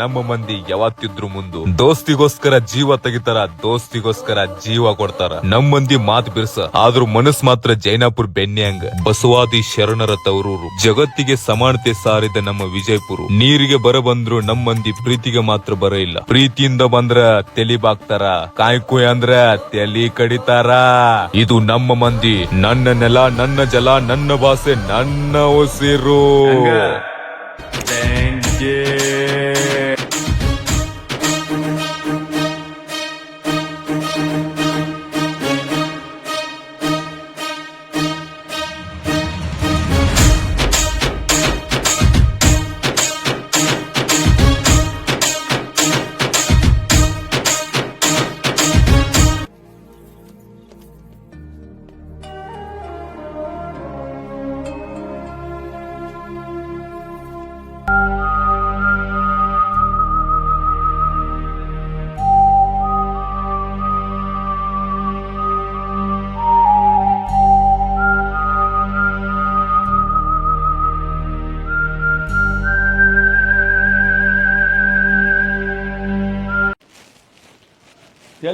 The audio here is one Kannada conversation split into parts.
ನಮ್ಮ ಮಂದಿ ಯಾವತ್ತಿದ್ರು ಮುಂದು ದೋಸ್ತಿಗೋಸ್ಕರ ಜೀವ ತೆಗಿತಾರ, ದೋಸ್ತಿಗೋಸ್ಕರ ಜೀವ ಕೊಡ್ತಾರ. ನಮ್ಮ ಮಂದಿ ಮಾತ್ ಬಿರ್ಸ, ಆದ್ರೂ ಮನಸ್ ಮಾತ್ರ ಜೈನಾಪುರ್ ಬೆನ್ಯಾಂಗ ಬಸವಾದಿ ಶರಣರ ತವರೂರು, ಜಗತ್ತಿಗೆ ಸಮಾನತೆ ಸಾರಿದ ನಮ್ಮ ವಿಜಯಪುರ. ನೀರಿಗೆ ಬರ ಬಂದ್ರು ನಮ್ಮ ಮಂದಿ ಪ್ರೀತಿಗೆ ಮಾತ್ರ ಬರ ಇಲ್ಲ. ಪ್ರೀತಿಯಿಂದ ಬಂದ್ರ ತೆಲಿ ಬಾಕ್ತಾರ, ಕಾಯ್ಕುಯ್ ಅಂದ್ರ ತೆಲಿ ಕಡಿತಾರ. ಇದು ನಮ್ಮ ಮಂದಿ, ನನ್ನ ನೆಲ, ನನ್ನ ಜಲ, ನನ್ನ ಭಾಷೆ ನನ್ನ ಉಸಿರು.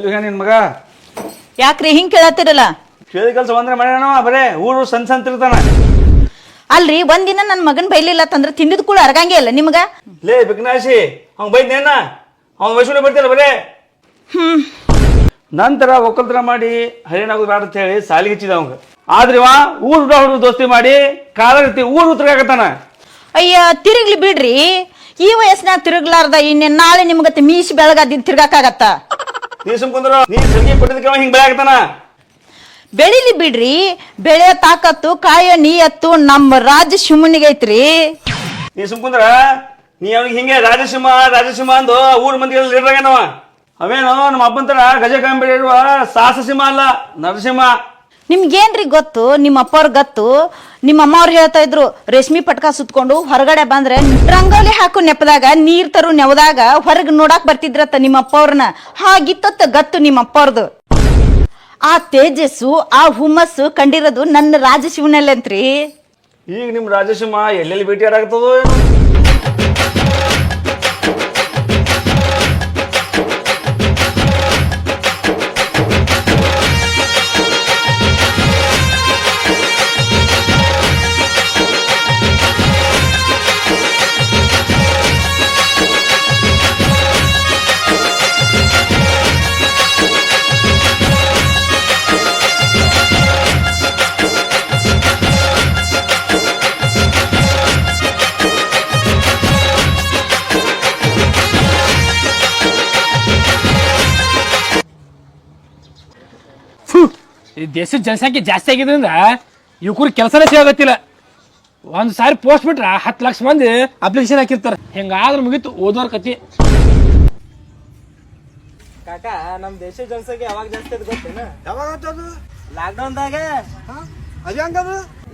ಎಲ್ಲಿ ನಿನ್ ಮಗ? ಯಾಕ್ರಿ ಹಿಂಗ್ ಕೇಳತ್ತಿರಲ್ಲ? ಕೇಳಿ ಕೆಲಸ ಬಂದ್ರೆ ಮಾಡ್ಯಾನ ಬರೇ ಊರು ಸಣ್ಣ ಸಣ್ಣ ತಿರ್ತಾನ ಅಲ್ರಿ ಒಂದಿನ ನನ್ನ ಮಗನ್ ಬೈಲಿಲ್ಲ ತಂದ್ರ ತಿಂದಿದ್ ಕೂಡ ಅರಗಂಗೆ ಇಲ್ಲ ನಿಮ್ಗ? ಲೇ ಬಿಕ್ನಾಶಿ ಅವ್ನ್ ಬೈದ್ನೇನ ಅವ್ನ ವಯಸ್ಸು ಬರ್ತಿಲ್ಲ ಬರೇ? ಹ್ಮ್. ನಂತರ ಒಕ್ಕಲ್ತನ ಮಾಡಿ ಹರಿಯಾಣಾಗೋದು ಬೇಡ ಅಂತ ಹೇಳಿ ಸಾಲಿಗೆ ಹಚ್ಚಿದ ಅವಂಗ ಆದ್ರೆ ಇವ ಊರು ಹುಡುಗ ದೋಸ್ತಿ ಮಾಡಿ ಕಾಲ ರೀತಿ ಊರ್ ಉತ್ತರಾಗತ್ತಾನ ಅಯ್ಯ ತಿರುಗ್ಲಿ ಬಿಡ್ರಿ. ಈ ವಯಸ್ಸಿನಾಗ ತಿರುಗ್ಲಾರ್ದ ಇನ್ನೇನ್ ನಾಳೆ ನಿಮ್ಗತ್ತೆ ಮೀಸಿ ಬೆಳಗಾದ್ ತಿರ್ಗಾಕಾಗತ್ತ? ನೀ ಸುಮ್ಕೊಂಡ್ರ ನೀ ಸಂಗಿ ಕೊಟ್ಟಿದ್ದಕ್ಕೆ ಹಿಂಗ್ ಬೆಳೆ ಬೆಳಗಾಗತ್ತಾನ ಬೆಳಿಲಿ ಬಿಡ್ರಿ ಬೆಳೆ ತಾಕತ್ತು ಕಾಯ ನೀಯತ್ತು ನಮ್ಮ ರಾಜ ಶಿವನಿಗೆ ಐತ್ರಿ. ನೀ ಸುಮ್ಕೊಂಡ್ರ ನೀ ಅವ್ನಿಗೆ ಹಿಂಗೆ ರಾಜಸಿಂಹ ರಾಜಸಿಂಹ ಅಂದು ಊರ್ ಮಂದಿ ಇರ್ರಾಗನವ ಅವೇನು ನಮ್ಮ ಅಪ್ಪಂತರ ಗಜ ಕಂಬಿಡಿರುವ ಸಾಹಸ ಸಿಂಹ ಅಲ್ಲ ನರಸಿಂಹ ನಿಮ್ಗೇನ್ರಿ ಗೊತ್ತು? ನಿಮ್ಮ ಅಪ್ಪವ್ರ ಗೊತ್ತು? ನಿಮ್ಮ ಅಮ್ಮ ಅವ್ರು ಹೇಳ್ತಾ ಇದ್ರು, ರೇಷ್ಮಿ ಪಟ್ಕ ಸುತ್ಕೊಂಡು ಹೊರಗಡೆ ಬಂದ್ರೆ ರಂಗೋಲಿ ಹಾಕು ನೆಪದಾಗ ನೀರ್ ತರು ನೆವದಾಗ ಹೊರಗ್ ನೋಡಾಕ್ ಬರ್ತಿದ್ರತ್ತ ನಿಮ್ಮ ಅಪ್ಪವ್ರನ್ನ ಹಾಗಿತ್ತತ್ತ ಗತ್ತು ನಿಮ್ಮ ಅಪ್ಪವ್ರದು ಆ ತೇಜಸ್ಸು, ಆ ಹುಮ್ಮಸ್ಸು ಕಂಡಿರೋದು ನನ್ನ ರಾಜಶಿವನಲ್ಲಂತ್ರಿ. ಈಗ ನಿಮ್ ರಾಜಶಿವ ಎಲ್ಲೆಲ್ಲಿ ಭೇಟಿ ಈ ದೇಶದ ಜನಸಂಖ್ಯೆ ಜಾಸ್ತಿ ಆಗಿದ್ರಿಂದ ಯುವಕರು ಕೆಲಸನೇ ಸಿಗತ್ತಿಲ್ಲ ಒಂದು ಸಾರಿ ಪೋಸ್ಟ್ ಬಿಟ್ರ ಹತ್ತು ಲಕ್ಷ ಮಂದಿ ಅಪ್ಲಿಕೇಶನ್ ಹಾಕಿರ್ತಾರೆ. ಹಿಂಗಾದ್ರೆ ಮುಗಿತು ಓದೋರ್ ಕತಿ ಕಾಕ ನಮ್ಮ ದೇಶದ ಜನಸಂಖ್ಯೆ ಯಾವಾಗ ಜಾಸ್ತಿ ಅದು ಗೊತ್ತೇನ? ಯಾವಾಗ ಲಾಕ್ಡೌನ್ದಾಗ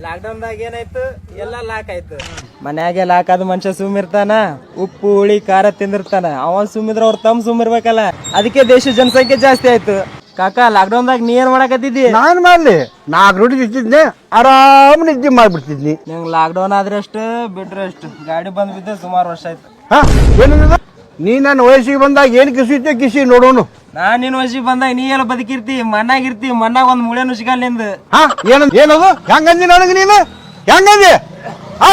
ಲಾಕ್ಡೌನ್ದಾಗ ಏನಾಯ್ತು? ಎಲ್ಲ ಲಾಕ್ ಆಯ್ತು. ಮನ್ಯಾಗೆ ಲಾಕ್ ಆದ ಮನುಷ್ಯ ಸುಮ್ಮಿರ್ತಾನ ಉಪ್ಪು ಹುಳಿ ಖಾರ ತಿಂದಿರ್ತಾನ. ಅವನ್ ಸುಮ್ಮಿದ್ರ ಅವ್ರ ತಮ್ಮ ಸುಮ್ಮಿರ್ಬೇಕಲ್ಲ ಅದಕ್ಕೆ ದೇಶದ ಜನಸಂಖ್ಯೆ ಜಾಸ್ತಿ ಆಯ್ತು. ಕಾಕ ಲಾಕ್ಡೌನ್ದಾಗ ನೀ ಏನ್ ಮಾಡಕತ್ತಿದ್ದಿ? ನಾನು ಮಾಡ್ಲಿ. ನಾಲ್ಕು ರೋಟಿ ತಿಂತಿದ್ನೆ ಆರಾಮ್ ನಿದ್ದೆ ಮಾಡ್ಬಿಡ್ತಿದ್ನಿ. ನಂಗೆ ಲಾಕ್ಡೌನ್ ಆದ್ರೆ ಅಷ್ಟು ಬಿಟ್ರೆ ಅಷ್ಟು. ಗಾಡಿ ಬಂದ್ ಬಿದ್ದೆ ಸುಮಾರು ವರ್ಷ ಆಯ್ತು. ಹಾ ಏನಂದ ನೀ ನನ್ನ ವಯಸ್ಸಿಗೆ ಬಂದಾಗ ಏನು ಇತ್ತು ಕಿಸಿ ನೋಡೋನು. ನಾನ್ ನಿನ್ ವಯಸ್ಸಿಗೆ ಬಂದಾಗ ನೀ ಎಲ್ಲ ಬದುಕಿರ್ತಿ ಮಣ್ಣಾಗಿರ್ತಿ ಮಣ್ಣಾಗ ಒಂದ್ ಮುಳೆ ಸಿಗಲ್ಲ ನಿಂದು. ಹಾ ಏನಂದ ಏನದು? ಹೆಂಗಂದಿ ನನಗೆ ನೀನು? ಹೆಂಗಂದಿ? ಹಾ.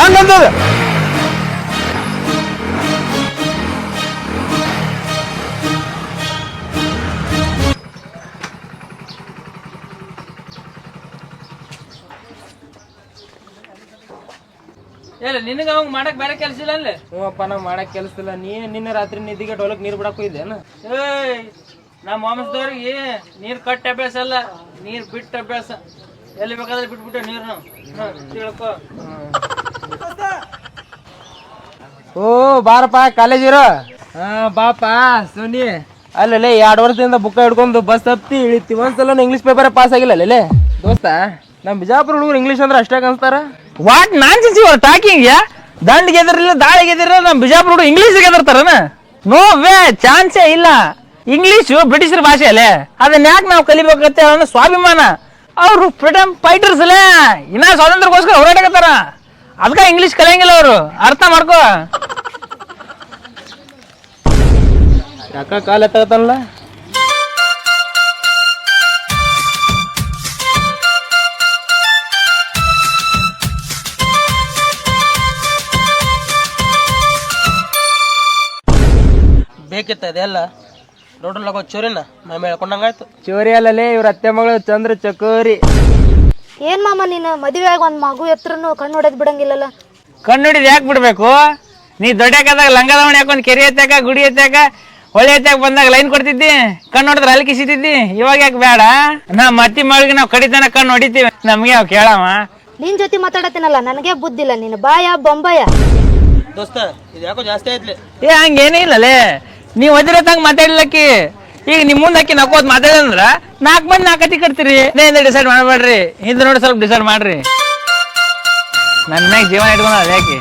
ಹೆಂಗಂದದ ನಿನಗೆ ಅವ್ ಮಾಡಕ್ ಬೇರೆ ಕೆಲಸ ಇಲ್ಲ ಅಲ್ಲೇ ಹ್ಞೂಪ್ಪ ನಾವ್ ಮಾಡಕ್ ಇಲ್ಲ. ನೀ ನಿನ್ನೆ ರಾತ್ರಿ ನಿದ್ದಿಗೆ ಡೊಲಕ್ ನೀರು ಬಿಡಕ್ ಹೋಗಿದ್ದೇನ ಏಯ್ ನಮ್ಮ ಮಾಮಸ್ದವ್ರಿಗೆ ನೀರ್ ಕಟ್ಟ ಅಭ್ಯಾಸ ಅಲ್ಲ ನೀರ್ ಬಿಟ್ಟ ಅಭ್ಯಾಸ. ಎಲ್ಲಿ ಬೇಕಾದ್ರೆ ಬಿಟ್ಬಿಟ್ಟೆ ನೀರ್ ಹ್ಮ್, ತಿಳ್ಕೊ. ಓ ಬಾರಪ್ಪ ಕಾಲೇಜ್ ಇರೋ? ಹಾ ಬಾಪ ಸುನಿ. ಅಲ್ಲೇ ಎರಡು ವರ್ಷದಿಂದ ಬುಕ್ ಹಿಡ್ಕೊಂಡು ಬಸ್ ಹತ್ತಿ ಇಳಿತಿ ಒಂದ್ಸಲ ಇಂಗ್ಲಿಷ್ ಪೇಪರ್ ಪಾಸ್ ಆಗಿಲ್ಲ ಅಲ್ಲೇ ದೋಸ್ತ ನಮ್ ಬಿಜಾಪುರ ಹುಡುಗರು ಇಂಗ್ಲಿಷ್ ಅಂದ್ರೆ ಅಷ್ಟೇ ಅನ್ಸ್ತಾರ ವಾಟ್ ನಾನ್ ಸಿನ್ಸಿ ಟಾಕಿಂಗ್ ದಂಡ್ ಗೆದಿರಲಿಲ್ಲ ದಾಳಿ ಗೆದಿರಲಿಲ್ಲ ನಮ್ಮ ಬಿಜಾಪುರ ಹುಡುಗ ಇಂಗ್ಲೀಷ್ ಗೆದಿರ್ತಾರನ ನೋ ವೇ ಚಾನ್ಸೇ ಇಲ್ಲ. ಇಂಗ್ಲೀಷು ಬ್ರಿಟಿಷರ್ ಭಾಷೆ ಅಲ್ಲೇ ಅದನ್ನ ಯಾಕೆ ನಾವು ಕಲಿಬೇಕತ್ತೆ ಅನ್ನೋ ಸ್ವಾಭಿಮಾನ. ಅವರು ಫ್ರೀಡಮ್ ಫೈಟರ್ಸ್ ಅಲ್ಲೇ ಇನ್ನ ಸ್ವಾತಂತ್ರ್ಯಕ್ಕೋಸ್ಕರ ಹೋರಾಟಕತ್ತಾರ ಅದಕ್ಕ ಇಂಗ್ಲೀಷ್ ಕಲಿಯಂಗಿಲ್ಲ ಅವರು. ಅರ್ಥ ಮಾಡ್ಕೋ. ಯಾಕ ಕಾಲ ಎತ್ತಾಗತ್ತಲ್ಲ ಬೇಕಿತ್ತ ಅದೆಲ್ಲ. ಲಗೋ ಚೋರಿನ ಮೈ ಹೇಳ್ಕೊಂಡಂಗಾಯ್ತು ಚೋರಿ ಅಲ್ಲಲೇ ಇವ್ರ ಅತ್ತೆ ಮಗಳು ಚಂದ್ರ ಚಕೋರಿ. ಏನ್ ಮಾಮ ನೀನು? ಮದುವೆ ಆಗ ಒಂದ್ ಮಗು ಎತ್ರನು ಕಣ್ಣು ಹೊಡೆದ್ ಬಿಡಂಗಿಲ್ಲಲ್ಲ. ಕಣ್ಣು ಹಿಡಿದು ಯಾಕೆ ಬಿಡ್ಬೇಕು? ನೀ ದೊಡ್ಡಕ್ಕಾದಾಗ ಲಂಗ ದಾವಣಿ ಹಾಕೊಂಡ್ ಕೆರೆ ಎತ್ತಾಕ ಗುಡಿ ಎತ್ತಾಕ ಹೊಳೆ ಎತ್ತಾಕ ಬಂದಾಗ ಲೈನ್ ಕೊಡ್ತಿದ್ದಿ? ಕಣ್ಣು ಹೊಡೆದ್ರೆ ಅಲ್ಲಿ ಕಿಸಿತಿದ್ದಿ? ಇವಾಗ ಯಾಕೆ ಬೇಡ ನಾ ಮತ್ತಿ ಮಗಳಿಗೆ ನಾವು ಕಡಿತನ ಕಣ್ಣು ಹೊಡಿತೀವಿ. ನಮ್ಗೆ ಅವ್ ಕೇಳಾವ. ನಿನ್ ಜೊತೆ ಮಾತಾಡತ್ತೀನಲ್ಲ ನನಗೆ ಬುದ್ಧಿಲ್ಲ ನೀನು ಬಾಯ ಬೊಂಬಾಯ. ದೋಸ್ತ ಇದು ಯಾಕೋ ಜಾಸ್ತಿ ಆಯ್ತ್ಲಿ? ಏ ಹಂಗೇನೇ ಇಲ್ಲಲೇ. ನೀವು ಒದಿರತ್ತಂಗ ಮಾತಾಡ್ಲಕ್ಕಿ? ಈಗ ನಿಮ್ ಮುಂದೆ ಹಾಕಿ ನಕ್ಕೋದ್ ಮಾತಾಡಂದ್ರ ನಾಲ್ಕು ಮಂದಿ ನಾಲ್ಕತಿ ಕಟ್ತೀರಿ. ಇಂದ ಡಿಸೈಡ್ ಮಾಡಬೇಡ್ರಿ? ಹಿಂದೆ ನೋಡಿ ಸ್ವಲ್ಪ ಡಿಸೈಡ್ ಮಾಡ್ರಿ. ನನ್ನ ಮ್ಯಾಗ ಜೀವನ ಇಟ್ಕೊಂಡ ಯಾಕೆ?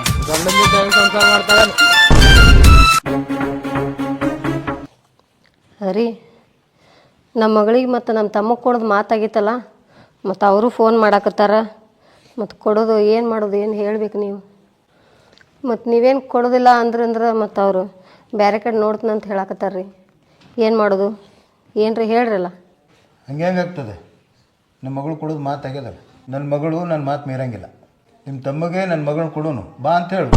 ಅರಿ ನಮ್ಮ ಮಗಳಿಗೆ ಮತ್ತು ನಮ್ಮ ತಮ್ಮಗೆ ಕೊಡೋದು ಮಾತಾಗಿತ್ತಲ್ಲ, ಮತ್ತು ಅವರು ಫೋನ್ ಮಾಡಾಕತ್ತಾರ, ಮತ್ತು ಕೊಡೋದು ಏನು ಮಾಡೋದು ಏನು ಹೇಳ್ಬೇಕು ನೀವು? ಮತ್ತು ನೀವೇನು ಕೊಡೋದಿಲ್ಲ ಅಂದ್ರೆ ಅಂದ್ರೆ ಮತ್ತು ಅವರು ಬೇರೆ ಕಡೆ ನೋಡ್ತೀನಿ ಅಂತ ಹೇಳಕತ್ತಾರ ರೀ ಏನು ಮಾಡೋದು? ಏನು ರೀ ಹೇಳ್ರಲ್ಲ? ಹಂಗೆ ಹೆಂಗಾಗ್ತದೆ ನಿಮ್ಮ ಮಗಳು ಕೊಡೋದು ಮಾತಾಗ್ಯದಲ್ಲ ನನ್ನ ಮಗಳು ನನ್ನ ಮಾತು ಮೀರಂಗಿಲ್ಲ. ನಿಮ್ಮ ತಮ್ಮಗೆ ನನ್ನ ಮಗಳು ಕೊಡೋನು. ಬಾ ಅಂತ ಹೇಳು.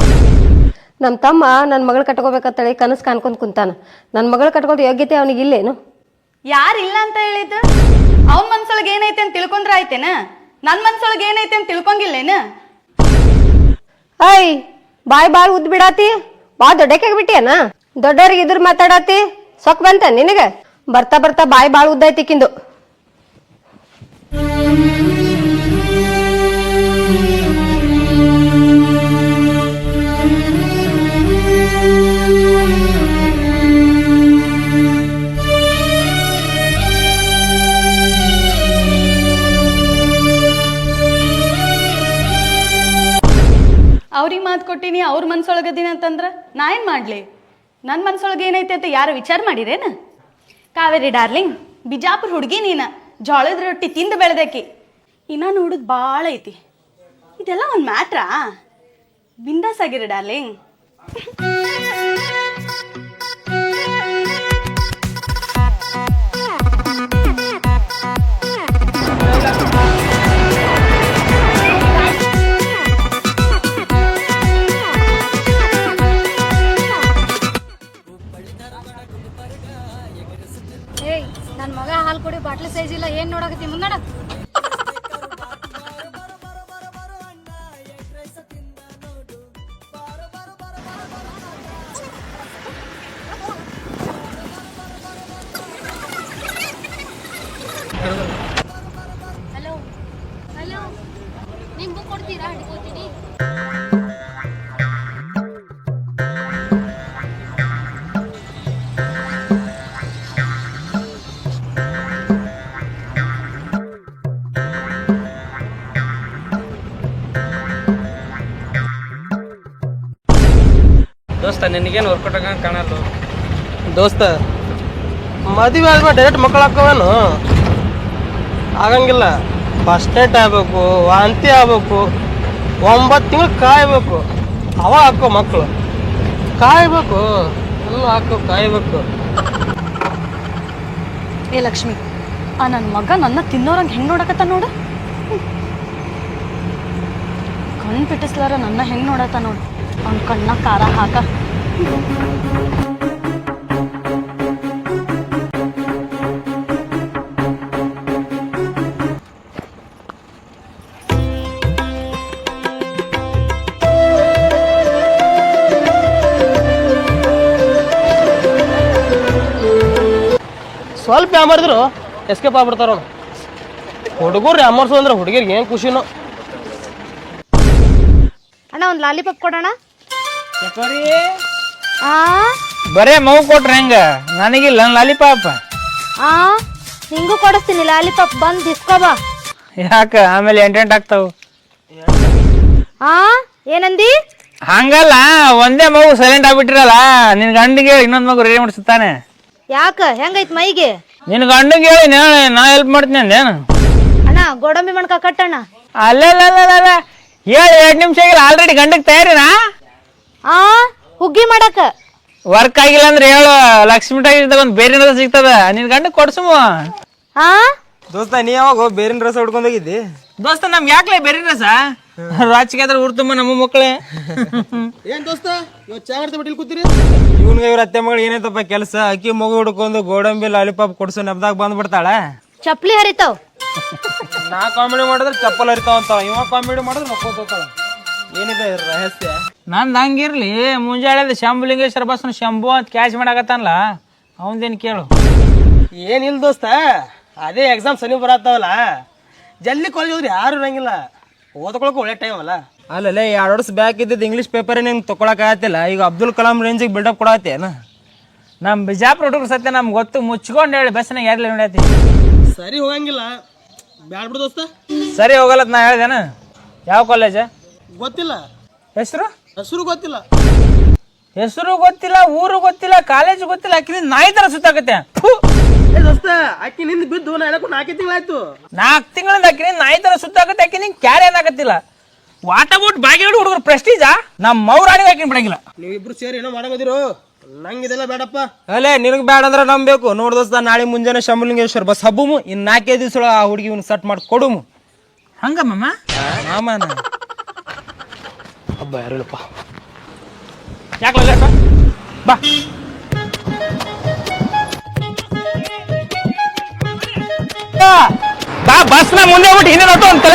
ನಮ್ಮ ತಮ್ಮ ನನ್ನ ಮಗಳು ಕಟ್ಕೋಬೇಕಂತೇಳಿ ಕನಸು ಕಾಣ್ಕೊಂಡು ಕುಂತಾನ. ನನ್ನ ಮಗಳು ಕಟ್ಕೋದು ಯೋಗ್ಯತೆ ಅವನಿಗೆ ಇಲ್ಲೇನು? ಇಲ್ಲ ಅಂತ ಹೇಳಿದ್ದು? ಅವ್ನ ಮನ್ಸೊಳಗೆ ಏನೈತೆ ಅಂತ ತಿಳ್ಕೊಂಡ್ರೆ ಆಯ್ತೇನ? ನನ್ನ ಮನ್ಸೊಳಗೆ ಏನೈತೆ ಅಂತ ತಿಳ್ಕೊಂಗಿಲ್ಲೇನ ಐ ಬಾಯ್ ಬಾಯ್ ಉದ್ದ ಬಿಡಾತಿ. ಬಾ ದೊಡ್ಡಕ್ಕೆ ಬಿಟ್ಟಿಯನ? ದೊಡ್ಡವ್ರಿಗೆ ಇದ್ರ ಮಾತಾಡತಿ ಸೊಕ್ ಬಂತ ನಿನಗೆ. ಬರ್ತಾ ಬರ್ತಾ ಬಾಯ್ ಬಾಳ್ ಉದ್ದೈತಿಕ್ಕಿಂದು ಅವ್ರಿಗೆ ಮಾತು ಕೊಟ್ಟಿನಿ, ಅವ್ರ ಮನ್ಸೊಳಗದೀನಿ ಅಂತಂದ್ರ ನಾ ಏನ್ ಮಾಡ್ಲಿ? ನನ್ ಮನಸ್ಸೊಳಗೆ ಏನೈತೆ ಅಂತ ಯಾರು ವಿಚಾರ ಮಾಡಿರೇನ? ಕಾವೇರಿ ಡಾರ್ಲಿಂಗ್, ಬಿಜಾಪುರ ಹುಡುಗಿ ನೀನು, ಜೋಳದ ರೊಟ್ಟಿ ತಿಂದು ಬೆಳೆದಕಿ. ಇನ್ನ ನೋಡುದ್ ಭಾಳ ಐತಿ. ಇದೆಲ್ಲ ಒಂದು ಮ್ಯಾಟ್ರಾ? ಬಿಂದಾಸ್ ಆಗಿರಿ ಡಾರ್ಲಿಂಗ್. ಇಲ್ಲ ಏನ್ ನೋಡಕತ್ತಿ ಹಲೋ ನಿನಗೇನು ವರ್ಕೌಟ್ ಕಾಣಲ್ಲ ದೋಸ್ತ ಮದುವೆ ಆದ್ಮೇಲೆ ಡೈರೆಕ್ಟ್ ಮಕ್ಕಳು ಹಾಕೋವೇನು. ಆಗಂಗಿಲ್ಲ. ಫಸ್ಟ್ ಏಟ್ ಆಗ್ಬೇಕು ವಾಂತಿ ಆಗ್ಬೇಕು ಒಂಬತ್ತು ತಿಂಗಳು ಕಾಯಬೇಕು. ಅವ ಹಾಕೋ ಮಕ್ಕಳು ಕಾಯಬೇಕು ಎಲ್ಲ ಹಾಕೋ ಕಾಯಬೇಕು. ಏ ಲಕ್ಷ್ಮಿ ಆ ನನ್ನ ಮಗ ನನ್ನ ತಿನ್ನೋರಂಗೆ ಹೆಂಗೆ ನೋಡಕತ್ತ ನೋಡು. ಕಣ್ಣು ಬಿಟ್ಟಿಸ್ಲಾರ ನನ್ನ ಹೆಂಗೆ ನೋಡತ್ತ ನೋಡು. ಅವ್ನ ಕಣ್ಣ ಖಾರ ಹಾಕ. ಸ್ವಲ್ಪ ಮಾಡಿದ್ರು ಎಸ್ಕೇಪ್ ಆಗ್ಬಿಡ್ತಾರ ಅವ್ರು. ಹುಡುಗರು ಯಾಮರ್ಸು ಅಂದ್ರೆ ಹುಡುಗಿರ್ಗೆ ಏನು ಖುಷಿನೋ. ಅಣ್ಣ ಒಂದ್ ಲಾಲಿಪಾಪ್ ಕೊಡೋಣ? ಆ? ಬರೇ ಮಗು ಕೊಟ್ರೆ ಹೆಂಗ? ನನಗಿಲ್ಲ ಲಾಲಿಪಾಪ್. ಆ? ನಿಂಗೂ ಕೊಡಿಸ್ತೀನಿ ಲಾಲಿಪಾಪ್ ಬಂದು ಇಸ್ಕೋ ಬಾ. ಯಾಕ? ಆಮೇಲೆ ಎಂಟೆಂಟ್ ಆಗ್ತಾವ ಆ? ಏನಂದಿ? ಹಂಗಲ್ಲ ಒಂದೇ ಮಗು ಸೈಲೆಂಟ್ ಆಗ್ಬಿಟ್ಟಿರಲ್ಲ ನಿನ್ ಗಂಡಿಗೆ ಇನ್ನೊಂದ್ ಮಗು ರೆಡಿ ಮಾಡಿಸ್ತಾನೆ ಯಾಕ? ಹೆಂಗೈತ್ ಮೈಗೆ? ನಿನ್ ಗಂಡಿಗೆ ಹೇಳಿ ನಾ- ನಾ ಹೆಲ್ಪ್ ಮಾಡ್ತೀನಿ ಅಂದೇನು ಅಣ್ಣ ಗೋಡಂಬಿ ಮಣ್ಕ ಕಟ್ಟಣ್ಣ. ಅಲ್ಲ ಹೇಳಿ ಎರಡು ನಿಮಿಷ ಆಗಿಲ್ಲ ಆಲ್ರೆಡಿ ಗಂಡಕ್ಕೆ ತಯಾರಿನಾ? ಆ? ಹುಗ್ಗಿ ಮಾಡಕ? ವರ್ಕ್ ಆಗಿಲ್ಲ ಅಂದ್ರೆ ಹೇಳು ಲಕ್ಷ್ಮಿ ಟಾಗಿದ್ದಾಗ ಒಂದು ಬೇರೆ ಏನಾದ್ರು ಸಿಗ್ತದ? ನಿನ್ ಗಂಡ ಕೊಡ್ಸು ಆ? ದೋಸ್ತ ನೀ ಯಾವಾಗ ಬೇರಿನ ರಸ ಹುಡ್ಕೊಂಡೋಗಿದ್ದಿ ಹೋಗಿದ್ದಿ? ದೋಸ್ತ ನಮ್ಗೆ ಯಾಕ್ಲೆ ಬೇರೆ ರಸ? ರಾಜಕೀಯ ಆದ್ರೆ ಊರ್ ತುಂಬ ನಮ್ಮ ಮಕ್ಕಳೇ ಏನ್ ದೋಸ್ತ ಇವತ್ತು ಚಾ ಮಾಡ್ತಾ ಬಿಟ್ಟಿಲ್ ಕೂತಿರಿ? ಇವ್ನಿಗೆ ಇವ್ರ ಅತ್ತೆ ಮಗಳು ಏನೈತಪ್ಪ ಕೆಲಸ? ಅಕ್ಕಿ ಮಗು ಹುಡ್ಕೊಂಡು ಗೋಡಂಬಿ ಲಾಲಿಪಾಪ್ ಕೊಡ್ಸೋ ನೆಪದಾಗ ಬಂದ್ಬಿಡ್ತಾಳ. ಚಪ್ಪಲಿ ಹರಿತಾವ್. ನಾ ಕಾಮಿಡಿ ಮಾಡಿದ್ರೆ ಚಪ್ಪಲ್ ಹರಿತಾವ್ ಅಂತ ಇವ ಕಾಮಿಡಿ ಮಾಡಿದ್ರೆ ಮಕ್ಕೋತಾಳ ಏನಿದೆ ರಹಸ್ಯ. ನಂದು ಹಂಗಿರ್ಲಿ. ಮುಂಜಾಳೆ ಶಂಭುಲಿಂಗೇಶ್ವರ ಬಸ್ನ ಶಂಭು ಅಂತ ಕ್ಯಾಚ್ ಮಾಡಾಕತ್ತಾನಲ್ಲ ಅವಂದೇನು ಕೇಳು. ಏನಿಲ್ಲ ದೋಸ್ತ? ಅದೇ ಎಕ್ಸಾಮ್ ಸನಿ ಬರತ್ತವಲ್ಲ ಜಲ್ದಿ ಕಾಲೇಜ್ ಹೋದ್ರೆ ಯಾರು ಇರಂಗಿಲ್ಲ. ಓದ್ಕೊಳಕ್ ಒಳ್ಳೆ ಟೈಮ್ ಅಲ್ಲ. ಅಲ್ಲಲ್ಲೇ ಎರಡು ವರ್ಷ ಬ್ಯಾಕ್ ಇದ್ದಿದ್ದು ಇಂಗ್ಲೀಷ್ ಪೇಪರ್ ನಿಂಗೆ ತೊಗೊಳಕ್ ಆಗತ್ತಿಲ್ಲ. ಈಗ ಅಬ್ದುಲ್ ಕಲಾಂ ರೇಂಜಿಗೆ ಬಿಲ್ಡಪ್ ಕೊಡತ್ತೇನ ನಮ್ಮ ಬಿಜಾಪುರ ಹುಡುಗರು ಸತ್ಯ ನಮ್ಗೆ ಗೊತ್ತು. ಮುಚ್ಕೊಂಡು ಹೇಳಿ ಬಸ್ನಾಗ ಯಾರ್ಲಿ ನೋಡತ್ತಿ ಸರಿ ಹೋಗಂಗಿಲ್ಲ. ಬ್ಯಾಡ್ಬಿಡು ದೋಸ್ತ. ಸರಿ ಹೋಗಲ್ಲ ನಾ ಹೇಳ್ದೇನ? ಯಾವ ಕಾಲೇಜ ಗೊತ್ತಿಲ್ಲ. ಹೆಸರು? ಹೆಸರು ಗೊತ್ತಿಲ್ಲ. ಹೆಸರು ಗೊತ್ತಿಲ್ಲ ಊರು ಗೊತ್ತಿಲ್ಲ ಕಾಲೇಜ್ ಗೊತ್ತಿಲ್ಲ ಆಕಿನ ನಾಯಿ ತರ ಸುತ್ತಾಕತ್ತೆ. ಏ ದೋಸ್ತ ಆಕಿ ನಿಂದ ಬಿದ್ದು ನಾಲ್ಕು ನಾಲ್ಕೈದು ನಾಲ್ಕೇ ತಿಂಗಳಾಯ್ತು. ನಾಲ್ಕು ತಿಂಗಳಿಂದ ಆಕಿನ ನಾಯಿ ತರ ಸುತ್ತಾಕತ್ತೆ ಆಕಿ ನಿಂಗೆ ಕ್ಯಾರೆ ಏನಾಗತ್ತಿಲ್ಲ. ವಾಟ ಅಬೌಟ್ ಬಾಗಿಲು ಹುಡುಗರು ಪ್ರೆಸ್ಟೀಜಾ ನಮ್ಮ ಮೌರಾಣಿ ಆಕಿನ ಬಿಡಂಗಿಲ್ಲ. ನೀವಿಬ್ರು ಸೇರಿ ಏನೋ ಮಾಡಬೋದಿರು ನಂಗೆ ಇದೆಲ್ಲ ಬೇಡಪ್ಪ. ಅಲ್ಲೇ ನಿನಗೆ ಬೇಡ ಅಂದ್ರೆ ನಂಬೇಕು ನೋಡ್ ದೋಸ್ತ ನಾಳೆ ಮುಂಜಾನೆ ಶಂಭುಲಿಂಗೇಶ್ವರ ಬಸ್ ಹಬ್ಬಮು. ಇನ್ನು ನಾಲ್ಕೈದು ದಿವಸ ಆ ಹುಡುಗಿ ಇವ್ನ ಸೆಟ್ ಮಾಡಿ ಕೊಡುಮು ಹಂಗಮ್ಮ ಮಾಮನ. ಹಬ್ಬ ಯಾರಿಲ್ಲಪ್ಪ. ಯಾಕೆ ಬಾ. ಬಾ ಬಸ್ನ ಮುಂದೆ ಬಿಟ್ಟು ಹಿಂದೆ ನೋಟು ಅಂತ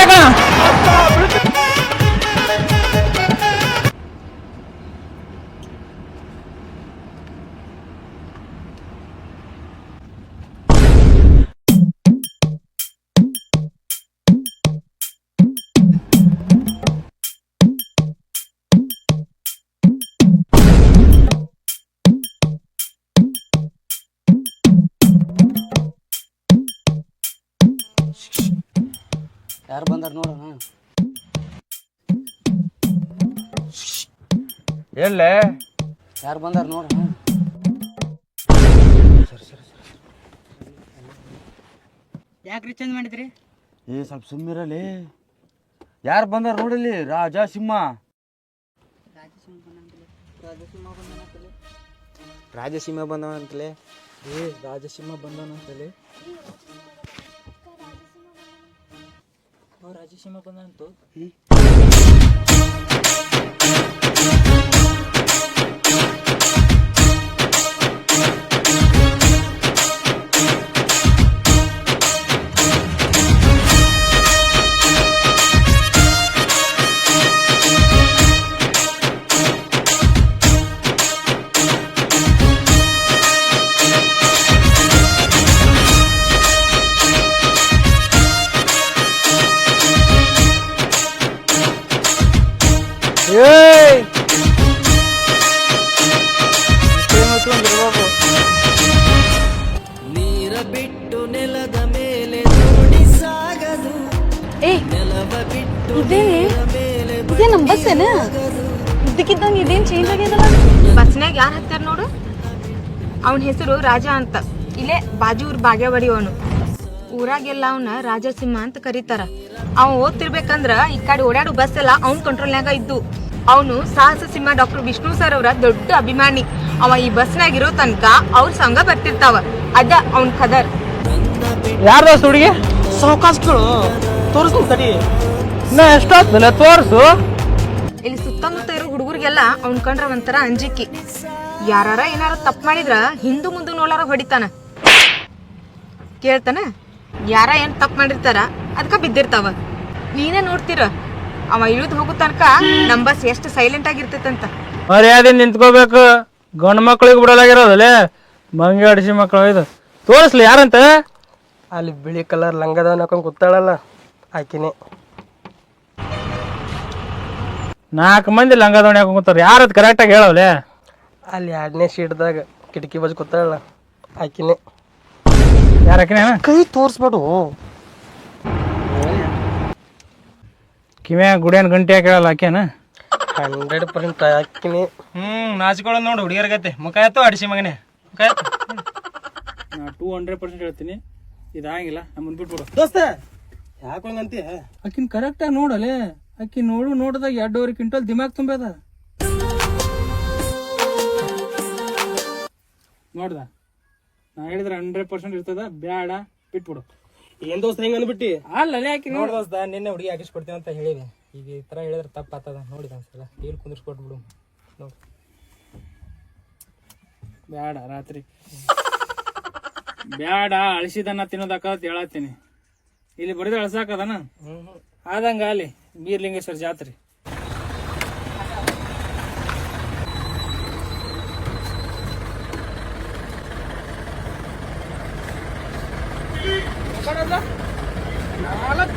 ಯಾರು ಬಂದಾರ ನೋಡೋಣ ಎಲ್ಲೇ? ಯಾರು ಬಂದಾರ ನೋಡೋಣ ಯಾಕ್ರಿ ಚೇಂಜ್ ಮಾಡಿದ್ರಿ? ಏ ಸ್ವಲ್ಪ ಸುಮ್ಮಿರಲಿ ಯಾರು ಬಂದಾರ ನೋಡಲಿ ರಾಜ ಸಿಂಹ. ರಾಜಸಿಂಹ ಬಂದವ ಅಂತಲೇ ಏ ಸಿಂಹ ಬಂದವ ಅಂತಲೇ Radyo si Magunan to. Hmm? ರಾಜಸೀಮ ಸಾಗದು. ಏ ಬಿಟ್ಟು ಇದೇ? ನಮ್ಮ ಬಸ್ ಏನ ಇದ್ದಕ್ಕಿದ್ದಂಗೆ ಇದೇನ್ ಚೇಂಜ್ ಆಗ್ಯದಲ್ಲ ಬಸ್ನ್ಯಾಗ ಯಾರು ಹತ್ತಾರ ನೋಡು? ಅವನ ಹೆಸರು ರಾಜ ಅಂತ. ಇಲ್ಲೇ ಬಾಜು ಊರ್ ಬಾಗೇವಾಡಿ ಅವನು. ಊರಾಗೆಲ್ಲ ಅವನ ರಾಜಸಿಂಹ ಅಂತ ಕರೀತಾರ. ಅವ ಓದ್ತಿರ್ಬೇಕಂದ್ರ ಈ ಕಡೆ ಓಡಾಡು ಬಸ್ ಎಲ್ಲ ಅವ್ನ ಕಂಟ್ರೋಲ್ನಾಗ ಇದ್ದು. ಅವನು ಸಾಹಸ ಸಿಂಹ ಡಾಕ್ಟರ್ ವಿಷ್ಣು ಸರ್ ಅವರ ದೊಡ್ಡ ಅಭಿಮಾನಿ. ಅವ ಈ ಬಸ್ನಾಗಿರೋ ತನಕ ಅವ್ರ ಸಂಘ ಬರ್ತಿರ್ತಾವ. ಅದ ಅವನ್ ಕದರ್ ಯಾರ್ದು ಹುಡುಗಿ? ಸಾವಕಾಶಗಳು ತೋರಿಸ್ತೀನಿ ಸರಿ ನಾ ಎಷ್ಟೊತ್ತಲ್ಲ ತೋರ್ಸು. ಇಲ್ಲಿ ಸುತ್ತಮುತ್ತ ಇರೋ ಹುಡುಗರಿಗೆಲ್ಲ ಅವ್ನ ಕಂಡ್ರ ಒಂಥರ ಅಂಜಿಕೆ. ಯಾರಾರ ಏನಾರ ತಪ್ಪು ಮಾಡಿದ್ರ ಹಿಂದೂ ಮುಂದೆ ನೋಡಾರ ಹೊಡಿತಾನ. ಕೇಳ್ತಾನ? ಯಾರ ಏನ್ ತಪ್ಪು ಮಾಡಿರ್ತಾರ ಅದಕ್ಕ ಬಿದ್ದಿರ್ತಾವ. ನೀನೇ ನೋಡ್ತೀರ? ಅವ ಇಳಿದು ಹೋಗೋ ತನಕ ನಮ್ ಬಸ್ ಎಷ್ಟು ಸೈಲೆಂಟ್ ಆಗಿರ್ತೈತಂತ. ಮರ್ಯಾದೆ ನಿಂತ್ಕೋಬೇಕು. ಗಂಡು ಮಕ್ಳಿಗೆ ಬಿಡಲಾಗಿರೋದಲ್ಲೇ ಮಂಗಿ ಅಡಿಸಿ ಮಕ್ಕಳು ಇದು. ತೋರಿಸ್ಲಿ ಯಾರಂತ? ಅಲ್ಲಿ ಬಿಳಿ ಕಲರ್ ಲಂಗದ ಹಾಕೊಂಡು ಕೂತಾಳಲ್ಲ ಆಕಿನೇ. ನಾಲ್ಕು ಮಂದಿ ಲಂಗ ದೋಣಿ ಹಾಕೊಂಡ್ ಕೂತಾರ ಯಾರದ್ ಕರೆಕ್ಟಾಗಿ ಹೇಳವ್ಲೆ? ಅಲ್ಲಿ ಎರಡನೇ ಸೀಟ್ದಾಗ ಕಿಟಕಿ ಬಜ್ ಕೂತಾಳಲ್ಲ ಆಕಿನೇ. ಯಾರಕಿನ ಕೈ ತೋರಿಸ್ಬೇಡು. ಕಿವ್ಯಾ ಗುಡಿಯನ್ ಗಂಟೆ ಹಾಕಿ ಆಕೇನ ಆಕೆನ ಹಂಡ್ರೆಡ್ ಪರ್ಸೆಂಟ್ ಹಾಕಿನಿ ಹ್ಮ್ ನಾಚಿಕೊಳ್ಳ ನೋಡು ಹುಡುಗಿಯರ್ಗತ್ತೆ ಮುಖ ಆಯ್ತು ಅಡಿಸಿ ಮಗನೇ. ಮುಖ ಆಯ್ತು ನಾ ಟೂ ಹಂಡ್ರೆಡ್ ಪರ್ಸೆಂಟ್ ಹೇಳ್ತೀನಿ. ಇದಾಗಿಲ್ಲ ನಮ್ಮನ್ನು ಬಿಟ್ಬಿಡು. ದೋಸ್ತ ಯಾಕೆ ಹಂಗಂತೀಯ ಆಕಿನ ಕರೆಕ್ಟಾಗಿ ನೋಡಲೆ. ಅಕ್ಕಿ ನೋಡು ನೋಡ್ದಾಗ ಎರಡೂವರೆ ಕ್ವಿಂಟಲ್ ದಿಮಾಗ್ ತುಂಬದ ನೋಡ್ದ? ನಾ ಹೇಳಿದ್ರೆ ಹಂಡ್ರೆಡ್ ಪರ್ಸೆಂಟ್ ಇರ್ತದ ಬ್ಯಾಡ ಬಿಟ್ಬಿಡು. ಏನ್ ದೋಸ್ತ ಹೆಂಗ್ ಅಂದ್ಬಿಟ್ಟಿ ಅಲ್ಲ ಯಾಕೆ ನೋಡ್. ದೋಸ್ತ ನಿನ್ನೆ ಹುಡುಗಿ ಹಾಕಿಸ್ಕೊಡ್ತೀನಿ ಅಂತ ಹೇಳಿದೆ. ಈಗ ಈ ತರ ಹೇಳಿದ್ರೆ ತಪ್ಪಾತದ? ನೋಡಿದ ಒಂದ್ಸಲ ಹೇಳಿ ಕುಂದಿರ್ಸ್ಕೊಟ್ಬಿಡು ನೋಡಿ. ಬ್ಯಾಡ ರಾತ್ರಿ. ಬ್ಯಾಡ ಅಳಿಸಿದನ್ನ ತಿನ್ನೋದಕ್ಕ ಹೇಳತ್ತೀನಿ. ಇಲ್ಲಿ ಬಡಿದ್ರೆ ಅಳಸಾಕದನ ಆದಂಗ ಅಲ್ಲಿ ಬೀರ್ಲಿಂಗೇಶ್ವರ ಜಾತ್ರೆ.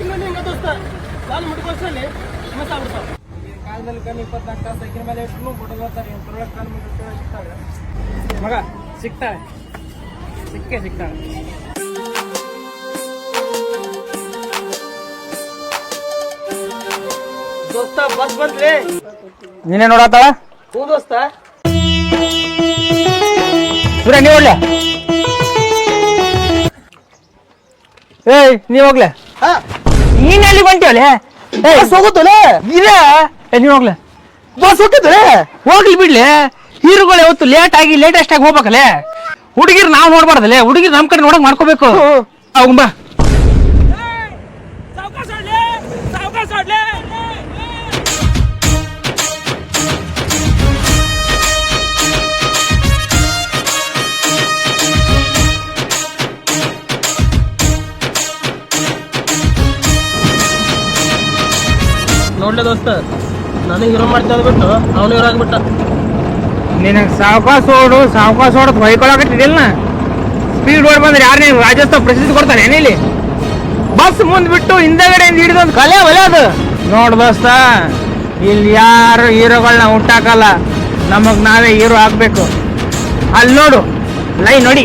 ತಿಂಗಳು ಹಿಂಗ ದೋಸ್ತ ನಾನು ಮುಟ್ಕೊಳ್ಸಲ್ಲಿ ಮತ್ತ ಆಗ್ಬಿಡ್ತಾವ. ಕಾಲದಲ್ಲಿ ಕಣ್ಣು ಇಪ್ಪತ್ನಾಲ್ಕು ತಾಸು ಸೈಕಿನ ಮೇಲೆ ಮಗ ಸಿಗ್ತಾಳೆ. ಸಿಕ್ಕೇ ಸಿಗ್ತಾಳೆ. ದೋಸ್ತ ಬಸ್ ಬಂದ್ಲಿ ನೀನೇ ನೋಡತ್ತಾಳ? ಹ್ಞೂ ದೋಸ್ತ. ಸುರೇ ನೀ ಹೋಗ್ಲಾ? ಏಯ್ ನೀ ಹೋಗ್ಲೆ? ನೀನ್ ಎಲ್ಲಿ ಹೊಂಟಿವಲೆ ಹೋಗುತ್ತಲೆ ಇದ ಏ ನೀವ್ ಹೋಗ್ಲೆ. ಬಸ್ ಹೋಗ್ತಿದ್ಲೆ ಹೋಗ್ಲಿ ಬಿಡ್ಲಿ. ಹೀರುಗಳು ಯಾವತ್ತು ಲೇಟ್ ಆಗಿ ಲೇಟೆಸ್ಟ್ ಆಗಿ ಹೋಗ್ಬೇಕಲೆ ಹುಡುಗಿರ್ ನಾವ್ ನೋಡ್ಬಾರ್ದಲೆ ಹುಡುಗಿರ್ ನಮ್ ಕಡೆ ನೋಡಕ್ ಮಾಡ್ಕೋಬೇಕು. ಹೋಗುಂಬಾ ನೋಡ್ಲೆ ದೋಸ್ತ ನಾನು ಹೀರೋ ಮಾಡ್ತಾ ಬಿಟ್ಟು ಅವನು ಹೀರೋ ಆಗ್ಬಿಟ್ಟ ನಿನಗೆ ಸಾವಕಾಶ ಓಡು ಸಾವಕಾಶ ಓಡತ್ ಹೊಯ್ಕೊಳಕತ್ತಿದಿಲ್ಲ ಸ್ಪೀಡ್ ಓಡ್ ಬಂದ್ರೆ ಯಾರು ನೀವು ರಾಜ್ಯೋತ್ಸವ ಪ್ರಸಿದ್ಧಿ ಕೊಡ್ತಾರೆ ಏನಿಲ್ಲಿ? ಬಸ್ ಮುಂದ್ ಬಿಟ್ಟು ಹಿಂದೆಗಡೆ ಹಿಡಿದು ಒಂದು ಕಲೆ ಒಲೆ ಅದು ನೋಡ್ ದೋಸ್ತ ಇಲ್ಲಿ ಯಾರು ಹೀರೋಗಳನ್ನ ಹುಟ್ಟಾಕಲ್ಲ, ನಮಗ್ ನಾವೇ ಹೀರೋ ಆಗ್ಬೇಕು. ಅಲ್ಲಿ ನೋಡು, ಲೈನ್ ನೋಡಿ.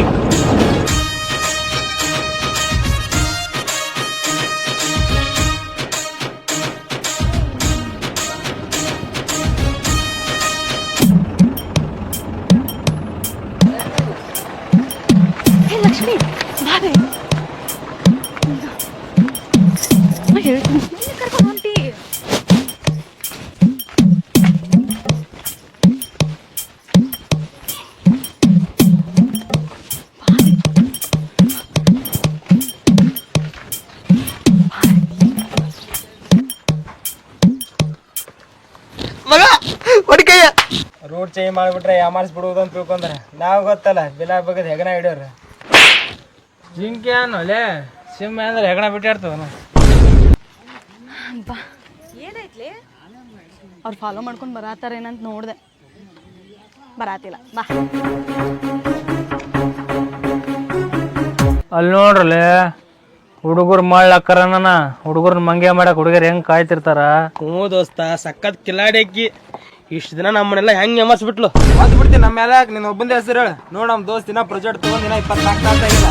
ಚೇಂಜ್ ಮಾಡಿಬಿಟ್ರೆ ಯಾಮಾರಿಸ್ಬಿಡುವುದು ಅಂತ ತಿಳ್ಕೊಂಡ್ರೆ. ನಾವು ಗೊತ್ತಲ್ಲ ಬಿಲಾ ಬಗದ್ ಹೆಗನ ಹಿಡಿಯೋರು. ಜಿಂಕೆ ಅನ್ನೋಲೆ ಸಿಂಹ ಅಂದ್ರೆ ಹೆಗಣ ಬಿಟ್ಟಿರ್ತದ ಏನೈತ್ಲಿ ಅವ್ರು ಫಾಲೋ ಮಾಡ್ಕೊಂಡು ಬರತ್ತಾರೇನಂತ ನೋಡ್ದೆ. ಬರಾತಿಲ್ಲ ಬಾ. ಅಲ್ಲಿ ನೋಡ್ರಲೆ ಹುಡುಗರು ಮಾಡ್ಲಕ್ಕರನ ಹುಡುಗರ್ನ ಮಂಗೆ ಮಾಡಕ್ ಹುಡುಗರು ಹೆಂಗ್ ಕಾಯ್ತಿರ್ತಾರ? ಹ್ಞೂ ದೋಸ್ತ ಸಖತ್ ಕಿಲಾಡಿ ಅಕ್ಕಿ ಇಷ್ಟು ದಿನ ನಮ್ಮನ್ನೆಲ್ಲ ಹೆಂಗ್ ಎಮರ್ಸ್ಬಿಟ್ಲು? ಅದು ಬಿಡ್ತೀನಿ ನಮ್ಮ ಮೇಲೆ ನೀನು ಒಬ್ಬಂದೇ ಹೆಸರು ಹೇಳು. ನೋಡು ನಮ್ಮ ದೋಸ್ತ್ ದಿನ ಪ್ರೊಜೆಕ್ಟ್ ತೊಗೊಂಡು ದಿನ ಇಪ್ಪತ್ನಾಲ್ಕು ತಾಸು ಆಗಿಲ್ಲ